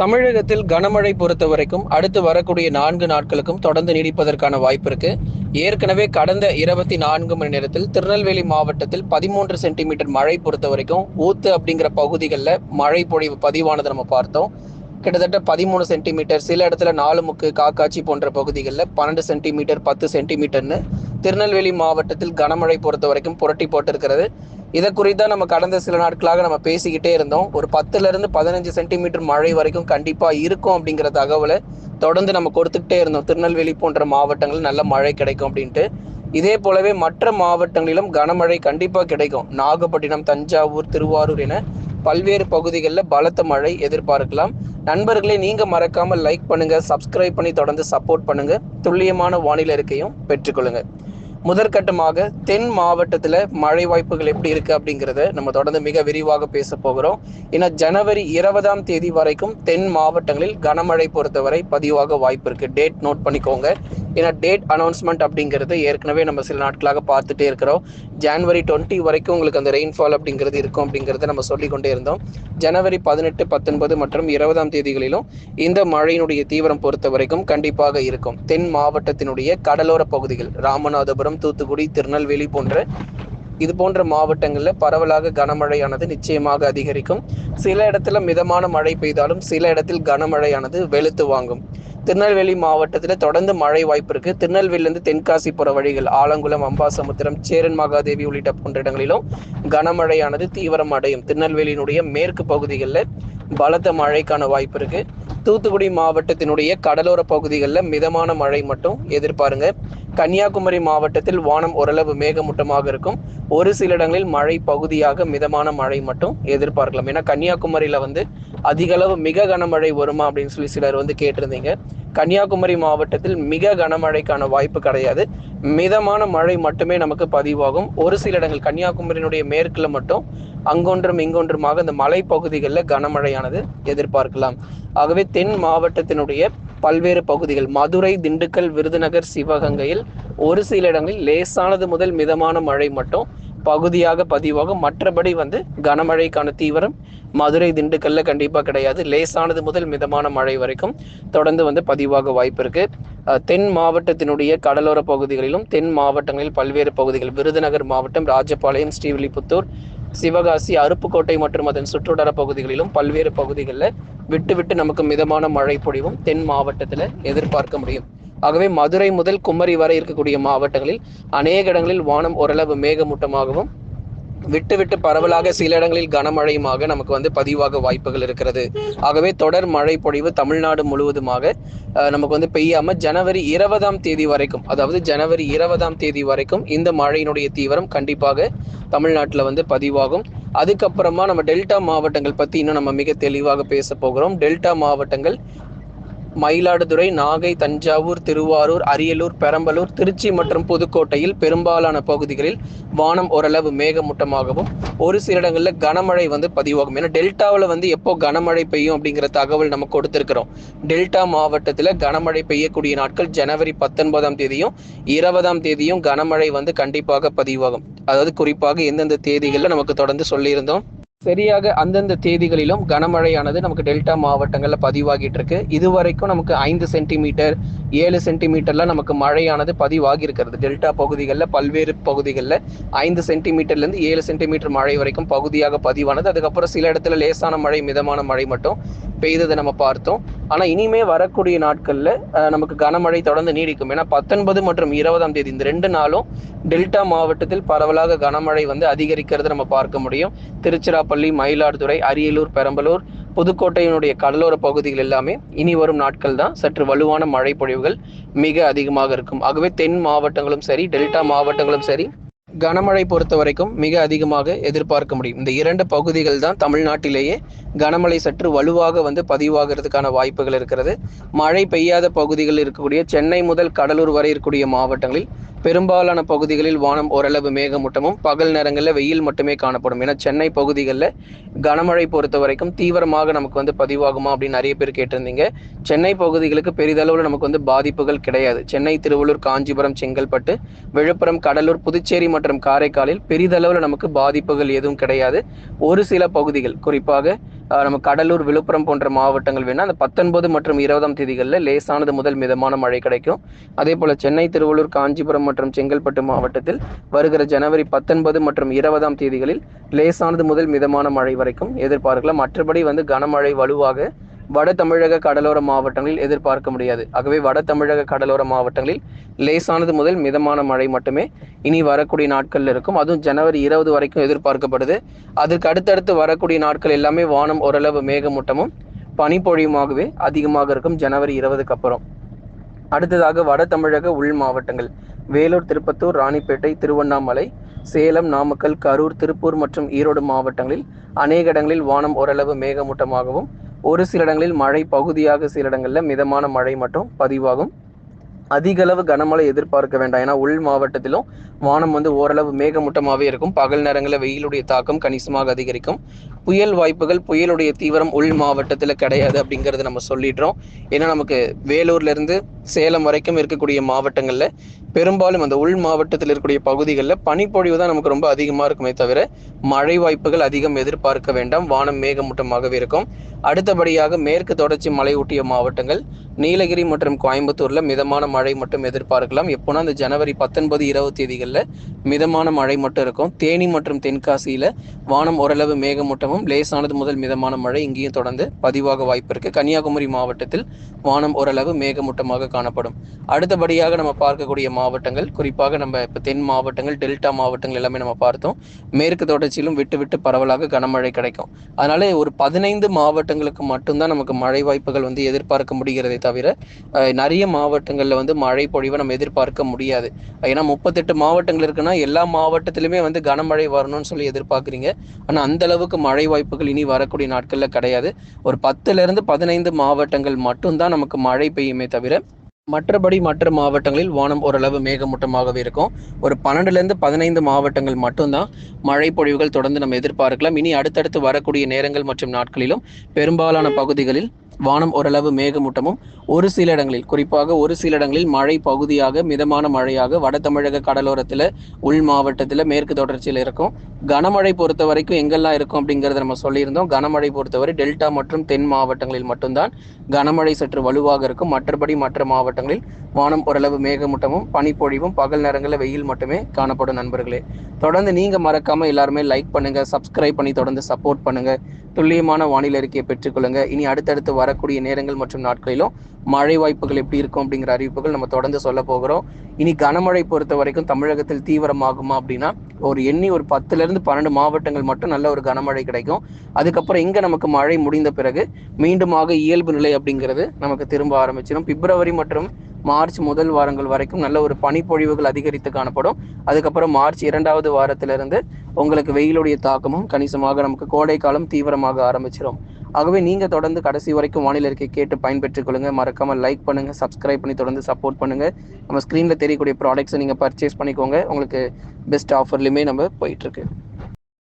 தமிழகத்தில் கனமழை பொறுத்த வரைக்கும் அடுத்து வரக்கூடிய நான்கு நாட்களுக்கும் தொடர்ந்து நீடிப்பதற்கான வாய்ப்பு இருக்கு. ஏற்கனவே கடந்த இருபத்தி நான்கு மணி நேரத்தில் திருநெல்வேலி மாவட்டத்தில் பதிமூன்று சென்டிமீட்டர் மழை பொறுத்த வரைக்கும் ஊத்து அப்படிங்கிற பகுதிகளில் மழை பொழிவு பதிவானதை நம்ம பார்த்தோம். கிட்டத்தட்ட பதிமூணு சென்டிமீட்டர் சில இடத்துல நாலு முக்கு காக்காச்சி போன்ற பகுதிகளில் பன்னெண்டு சென்டிமீட்டர் பத்து சென்டிமீட்டர்னு திருநெல்வேலி மாவட்டத்தில் கனமழை பொறுத்த வரைக்கும் புரட்டி போட்டிருக்கிறது. இதை குறித்தா நம்ம கடந்த சில நாட்களாக நம்ம பேசிக்கிட்டே இருந்தோம். ஒரு பத்துல இருந்து பதினஞ்சு சென்டிமீட்டர் மழை வரைக்கும் கண்டிப்பா இருக்கும் அப்படிங்கிற தகவலை தொடர்ந்து நம்ம கொடுத்துக்கிட்டே இருந்தோம். திருநெல்வேலி போன்ற மாவட்டங்கள் நல்ல மழை கிடைக்கும் அப்படின்ட்டு. இதே போலவே மற்ற மாவட்டங்களிலும் கனமழை கண்டிப்பா கிடைக்கும். நாகப்பட்டினம் தஞ்சாவூர் திருவாரூர் என பல்வேறு பகுதிகளில் பலத்த மழை எதிர்பார்க்கலாம். நண்பர்களே நீங்க மறக்காம லைக் பண்ணுங்க சப்ஸ்கிரைப் பண்ணி தொடர்ந்து சப்போர்ட் பண்ணுங்க. துல்லியமான வானிலை இருக்கையும் பெற்றுக்கொள்ளுங்க. முதற்கட்டமாக தென் மாவட்டத்தில் மழை வாய்ப்புகள் எப்படி இருக்கு அப்படிங்கிறத நம்ம தொடர்ந்து மிக விரிவாக பேச போகிறோம். ஏன்னா ஜனவரி இருபதாம் தேதி வரைக்கும் தென் மாவட்டங்களில் கனமழை பொறுத்தவரை பதிவாக வாய்ப்பு இருக்கு. டேட் நோட் பண்ணிக்கோங்க. ஏன்னா டேட் அனௌன்ஸ்மெண்ட் அப்படிங்கிறது ஏற்கனவே நம்ம சில நாட்களாக பார்த்துட்டே இருக்கிறோம். ஜான்வரி டுவெண்ட்டி வரைக்கும் உங்களுக்கு அந்த ரெயின்ஃபால் அப்படிங்கிறது இருக்கும் அப்படிங்கிறத நம்ம சொல்லிக்கொண்டே இருந்தோம். ஜனவரி பதினெட்டு பத்தொன்பது மற்றும் இருபதாம் தேதிகளிலும் இந்த மழையினுடைய தீவிரம் பொறுத்த வரைக்கும் கண்டிப்பாக இருக்கும். தென் மாவட்டத்தினுடைய கடலோர பகுதிகள் ராமநாதபுரம் தூத்துக்குடி திருநெல்வேலி போன்ற இது போன்ற மாவட்டங்களில் பரவலாக கனமழையானது நிச்சயமாக அதிகரிக்கும். சில இடத்துல மிதமான மழை பெய்தாலும் சில இடத்தில் கனமழையானது வெளுத்து வாங்கும். திருநெல்வேலி மாவட்டத்தில் தொடர்ந்து மழை வாய்ப்பு இருக்கு. திருநெல்வேலியிலிருந்து தென்காசி போற வழிகள் ஆலங்குளம் அம்பாசமுத்திரம் சேரன் மகாதேவி உள்ளிட்ட போன்ற இடங்களிலும் கனமழையானது தீவிரம் அடையும் திருநெல்வேலியினுடைய மேற்கு பகுதிகளில் பலத்த மழைக்கான வாய்ப்பு இருக்கு. தூத்துக்குடி மாவட்டத்தினுடைய கடலோர பகுதிகளில் மிதமான மழை மட்டும் எதிர்பாருங்க. கன்னியாகுமரி மாவட்டத்தில் வானம் ஓரளவு மேகமூட்டமாக இருக்கும். ஒரு சில இடங்களில் மழை பகுதியாக மிதமான மழை மட்டும் எதிர்பார்க்கலாம். ஏன்னா கன்னியாகுமரியில வந்து அதிக அளவு மிக கனமழை வருமா அப்படின்னு சொல்லி சிலர் வந்து கேட்டிருந்தீங்க. கன்னியாகுமரி மாவட்டத்தில் மிக கனமழைக்கான வாய்ப்பு கிடையாது. மிதமான மழை மட்டுமே நமக்கு பதிவாகும். ஒரு சில இடங்கள் கன்னியாகுமரியினுடைய மேற்குல மட்டும் அங்கொன்றும் இங்கொன்றுமாக இந்த மலை பகுதிகளில் கனமழையானது எதிர்பார்க்கலாம். ஆகவே தென் மாவட்டத்தினுடைய பல்வேறு பகுதிகள் மதுரை திண்டுக்கல் விருதுநகர் சிவகங்கையில் ஒரு சில இடங்களில் லேசானது முதல் மிதமான மழை மட்டும் பகுதியாக பதிவாகும். மற்றபடி வந்து கனமழைக்கான தீவிரம் மதுரை திண்டுக்கல்ல கண்டிப்பாக கிடையாது. லேசானது முதல் மிதமான மழை வரைக்கும் தொடர்ந்து வந்து பதிவாக வாய்ப்பு இருக்கு. தென் மாவட்டத்தினுடைய கடலோர பகுதிகளிலும் தென் மாவட்டங்களில் பல்வேறு பகுதிகள் விருதுநகர் மாவட்டம் ராஜபாளையம் ஸ்ரீவில்லிபுத்தூர் சிவகாசி அருப்புக்கோட்டை மற்றும் அதன் சுற்றுவட்டார பகுதிகளிலும் பல்வேறு பகுதிகளில் விட்டு விட்டு நமக்கு மிதமான மழை பொழிவும் தென் மாவட்டத்தில் எதிர்பார்க்க முடியும். ஆகவே மதுரை முதல் குமரி வரை இருக்கக்கூடிய மாவட்டங்களில் அநேக இடங்களில் வானம் ஓரளவு மேகமூட்டமாகவும் விட்டு விட்டு பரவலாக சில இடங்களில் கனமழையுமாக நமக்கு வந்து பதிவாக வாய்ப்புகள் இருக்கிறது. ஆகவே தொடர் மழை பொழிவு தமிழ்நாடு முழுவதுமாக நமக்கு வந்து பெய்யாம ஜனவரி இருபதாம் தேதி வரைக்கும் அதாவது ஜனவரி இருபதாம் தேதி வரைக்கும் இந்த மழையினுடைய தீவிரம் கண்டிப்பாக தமிழ்நாட்டில் வந்து பதிவாகும். அதுக்கப்புறமா நம்ம டெல்டா மாவட்டங்கள் பத்தி இன்னும் நம்ம மிக தெளிவாக பேச போகிறோம். டெல்டா மாவட்டங்கள் மயிலாடுதுறை நாகை தஞ்சாவூர் திருவாரூர் அரியலூர் பெரம்பலூர் திருச்சி மற்றும் புதுக்கோட்டையில் பெரும்பாலான பகுதிகளில் வானம் ஓரளவு மேகமூட்டமாகவும் ஒரு சில இடங்களில் கனமழை வந்து பதிவாகும். ஏன்னா டெல்டாவில் வந்து எப்போ கனமழை பெய்யும் அப்படிங்கிற தகவல் நம்ம கொடுத்துருக்கிறோம். டெல்டா மாவட்டத்தில் கனமழை பெய்யக்கூடிய நாட்கள் ஜனவரி பத்தொன்பதாம் தேதியும் இருபதாம் தேதியும் கனமழை வந்து கண்டிப்பாக பதிவாகும். அதாவது குறிப்பாக எந்தெந்த தேதிகளில் நமக்கு தொடர்ந்து சொல்லியிருந்தோம். சரியாக அந்தந்த தேதிகளிலும் கனமழையானது நமக்கு டெல்டா மாவட்டங்களில் பதிவாகிட்டு இருக்கு இதுவரைக்கும் நமக்கு ஐந்து சென்டிமீட்டர் ஏழு சென்டிமீட்டர்லாம் நமக்கு மழையானது பதிவாகி இருக்கிறது டெல்டா பகுதிகளில் பல்வேறு பகுதிகளில் ஐந்து சென்டிமீட்டர்லேருந்து ஏழு சென்டிமீட்டர் மழை வரைக்கும் பகுதியாக பதிவானது. அதுக்கப்புறம் சில இடத்துல லேசான மழை மிதமான மழை மட்டும் பெய்ததை நம்ம பார்த்தோம். ஆனா இனிமே வரக்கூடிய நாட்கள்ல நமக்கு கனமழை தொடர்ந்து நீடிக்கும். ஏன்னா பத்தொன்பது மற்றும் இருபதாம் தேதி இந்த ரெண்டு நாளும் டெல்டா மாவட்டத்தில் பரவலாக கனமழை வந்து அதிகரிக்கிறத நம்ம பார்க்க முடியும். திருச்சிராப்பள்ளி மயிலாடுதுறை அரியலூர் பெரம்பலூர் புதுக்கோட்டையினுடைய கடலோர பகுதிகள் எல்லாமே இனி வரும் நாட்கள் தான். சற்று வலுவான மழை பொழிவுகள் மிக அதிகமாக இருக்கும். ஆகவே தென் மாவட்டங்களும் சரி டெல்டா மாவட்டங்களும் சரி கனமழை பொறுத்த வரைக்கும் மிக அதிகமாக எதிர்பார்க்க முடியும். இந்த இரண்டு பகுதிகள் தான் தமிழ்நாட்டிலேயே கனமழை சற்று வலுவாக வந்து பதிவாகிறதுக்கான வாய்ப்புகள் இருக்கிறது. மழை பெய்யாத பகுதிகளில் இருக்கக்கூடிய சென்னை முதல் கடலூர் வரை இருக்கக்கூடிய மாவட்டங்களில் பெரும்பாலான பகுதிகளில் வானம் ஓரளவு மேகமூட்டமும் பகல் நேரங்களில் வெயில் மட்டுமே காணப்படும். ஏன்னா சென்னை பகுதிகளில் கனமழை பொறுத்த வரைக்கும் தீவிரமாக நமக்கு வந்து பதிவாகுமா அப்படின்னு நிறைய பேர் கேட்டிருந்தீங்க. சென்னை பகுதிகளுக்கு பெரிதளவில் நமக்கு வந்து பாதிப்புகள் கிடையாது. சென்னை திருவள்ளூர் காஞ்சிபுரம் செங்கல்பட்டு விழுப்புரம் கடலூர் புதுச்சேரி மற்றும் காரைக்காலில் பெரிதளவில் நமக்கு பாதிப்புகள் எதுவும் கிடையாது. ஒரு சில பகுதிகள் குறிப்பாக நம்ம கடலூர் விழுப்புரம் போன்ற மாவட்டங்கள் வேணால் அந்த பத்தொன்பது மற்றும் இருபதாம் தேதிகளில் லேசானது முதல் மிதமான மழை கிடைக்கும். அதே போல் சென்னை திருவள்ளூர் காஞ்சிபுரம் மற்றும் செங்கல்பட்டு மாவட்டத்தில் வருகிற ஜனவரி பத்தொன்பது மற்றும் இருபதாம் தேதிகளில் லேசானது முதல் மிதமான மழை வரைக்கும் எதிர்பார்க்கலாம். மற்றபடி வந்து கனமழை வலுவாக வட தமிழக கடலோர மாவட்டங்களில் எதிர்பார்க்க முடியாது. ஆகவே வட தமிழக கடலோர மாவட்டங்களில் லேசானது முதல் மிதமான மழை மட்டுமே இனி வரக்கூடிய நாட்களில் இருக்கும். அதுவும் ஜனவரி இருபது வரைக்கும் எதிர்பார்க்கப்படுது. அதுக்கு அடுத்தடுத்து வரக்கூடிய நாட்கள் எல்லாமே வானம் ஓரளவு மேகமூட்டமும் பனிப்பொழியுமாகவே அதிகமாக இருக்கும் ஜனவரி இருபதுக்கு அப்புறம். அடுத்ததாக வட தமிழக உள் மாவட்டங்கள். வேலூர் திருப்பத்தூர் ராணிப்பேட்டை திருவண்ணாமலை சேலம் நாமக்கல் கரூர் திருப்பூர் மற்றும் ஈரோடு மாவட்டங்களில் அநேக இடங்களில் வானம் ஓரளவு மேகமூட்டமாகவும் ஒரு சில இடங்களில் மழை பகுதியாக சில இடங்களில் மிதமான மழை மட்டும் பதிவாகும். அதிக அளவு கனமழை எதிர்பார்க்க வேண்டாம். ஏன்னா உள் மாவட்டத்திலும் வானம் வந்து ஓரளவு மேகமூட்டமாகவே இருக்கும். பகல் நேரங்களில் வெயிலுடைய தாக்கம் கணிசமாக அதிகரிக்கும். புயல் வாய்ப்புகள் புயலுடைய தீவிரம் உள் மாவட்டத்தில் கிடையாது அப்படிங்கிறத நம்ம சொல்லிடுறோம். ஏன்னா நமக்கு வேலூர்லேருந்து சேலம் வரைக்கும் இருக்கக்கூடிய மாவட்டங்களில் பெரும்பாலும் அந்த உள் மாவட்டத்தில் இருக்கக்கூடிய பகுதிகளில் பனிப்பொழிவு தான் நமக்கு ரொம்ப அதிகமாக இருக்குமே தவிர மழை வாய்ப்புகள் அதிகம் எதிர்பார்க்க வேண்டாம். வானம் மேகமூட்டமாகவே இருக்கும். அடுத்தபடியாக மேற்கு தொடர்ச்சி மலை மாவட்டங்கள் நீலகிரி மற்றும் கோயம்புத்தூரில் மிதமான மழை மட்டும் எதிர்பார்க்கலாம். எப்போனா அந்த ஜனவரி பத்தொன்பது இருபது தேதிகளில் மிதமான மழை மட்டும் இருக்கும். தேனி மற்றும் தென்காசியில் வானம் ஓரளவு மேகமூட்டமும் லேசானது முதல் மிதமான மழை இங்கேயும் தொடர்ந்து பதிவாக வாய்ப்பு இருக்குது கன்னியாகுமரி மாவட்டத்தில் வானம் ஓரளவு மேகமூட்டமாக காணப்படும். அடுத்தபடியாக நம்ம பார்க்கக்கூடிய மாவட்டங்கள் குறிப்பாக நம்ம இப்போ தென் மாவட்டங்கள் டெல்டா மாவட்டங்கள் எல்லாமே நம்ம பார்த்தோம். மேற்கு தொடர்ச்சியிலும் விட்டு விட்டு பரவலாக கனமழை கிடைக்கும். அதனால ஒரு பதினைந்து மாவட்டங்களுக்கு மட்டும்தான் நமக்கு மழை வாய்ப்புகள் வந்து எதிர்பார்க்க முடிகிறதே தவிர நிறைய மாவட்டங்களில் வந்து மழை பொழிவை நம்ம எதிர்பார்க்க முடியாது. ஏன்னா முப்பத்தெட்டு மாவட்டங்கள் இருக்குன்னா எல்லா மாவட்டத்திலுமே வந்து கனமழை வரணும்னு சொல்லி எதிர்பார்க்குறீங்க. ஆனால் அந்த அளவுக்கு மழை வாய்ப்புகள் இனி வரக்கூடிய நாட்களில் கிடையாது. ஒரு பத்துலேருந்து பதினைந்து மாவட்டங்கள் மட்டும்தான் நமக்கு மழை பெய்யுமே தவிர மற்றபடி மற்ற மாவட்டங்களில் வானம் ஓரளவு மேகமூட்டமாகவே இருக்கும். ஒரு பன்னெண்டுலேருந்து பதினைந்து மாவட்டங்கள் மட்டும்தான் மழை பொழிவுகள் தொடர்ந்து நம்ம எதிர்பார்க்கலாம். இனி அடுத்தடுத்து வரக்கூடிய நேரங்கள் மற்றும் நாட்களிலும் பெரும்பாலான பகுதிகளில் வானம் ஓரளவு மேகமூட்டமும் ஒரு சில இடங்களில் குறிப்பாக ஒரு சில இடங்களில் மழை பகுதியாக மிதமான மழையாக வட தமிழக கடலோரத்தில் உள் மாவட்டத்தில் மேற்கு தொடர்ச்சியில் இருக்கும். கனமழை பொறுத்த வரைக்கும் எங்கெல்லாம் இருக்கும் அப்படிங்கிறத நம்ம சொல்லியிருந்தோம். கனமழை பொறுத்தவரை டெல்டா மற்றும் தென் மாவட்டங்களில் மட்டும்தான் கனமழை சற்று வலுவாக இருக்கும். மற்றபடி மற்ற மாவட்டங்களில் வானம் ஓரளவு மேகமூட்டமும் பனிப்பொழிவும் பகல் நேரங்களில் வெயில் மட்டுமே காணப்படும் நண்பர்களே. தொடர்ந்து நீங்க மறக்காம எல்லாருமே லைக் பண்ணுங்க சப்ஸ்கிரைப் பண்ணி தொடர்ந்து சப்போர்ட் பண்ணுங்க. துல்லியமான வானிலை அறிக்கையை பெற்றுக்கொள்ளுங்க. இனி அடுத்தடுத்து வரக்கூடிய நேரங்கள் மற்றும் நாட்களிலும் மழை வாய்ப்புகள் எப்படி இருக்கும் அப்படிங்கிற அறிவிப்புகள் நம்ம தொடர்ந்து சொல்ல போகிறோம். இனி கனமழை பொறுத்த வரைக்கும் தமிழகத்தில் தீவிரமாகுமா அப்படின்னா ஒரு எண்ணி ஒரு பத்துல இருந்து பன்னெண்டு மாவட்டங்கள் மட்டும் நல்ல ஒரு கனமழை கிடைக்கும். அதுக்கப்புறம் இங்க நமக்கு மழை முடிந்த பிறகு மீண்டுமாக இயல்பு நிலை அப்படிங்கிறது நமக்கு திரும்ப ஆரம்பிச்சிடும். பிப்ரவரி மற்றும் மார்ச் முதல் வாரங்கள் வரைக்கும் நல்ல ஒரு பனிப்பொழிவுகள் அதிகரித்து காணப்படும். அதுக்கப்புறம் மார்ச் இரண்டாவது வாரத்திலிருந்து உங்களுக்கு வெயிலுடைய தாக்கமும் கணிசமாக நமக்கு கோடை காலம் தீவிரமாக ஆரம்பிச்சிடும் ஆகவே நீங்க தொடர்ந்து கடைசி வரைக்கும் வானிலை இருக்கை கேட்டு பயன்பெற்றுக் கொள்ளுங்க. மறக்காம லைக் பண்ணுங்க சப்ஸ்கிரைப் பண்ணி தொடர்ந்து சப்போர்ட் பண்ணுங்க. நம்ம ஸ்கிரீன்ல தெரியக்கூடிய ப்ராடக்ட்ஸை நீங்க பர்ச்சேஸ் பண்ணிக்கோங்க. உங்களுக்கு பெஸ்ட் ஆஃபர்லையுமே நம்ம போயிட்டு இருக்கு.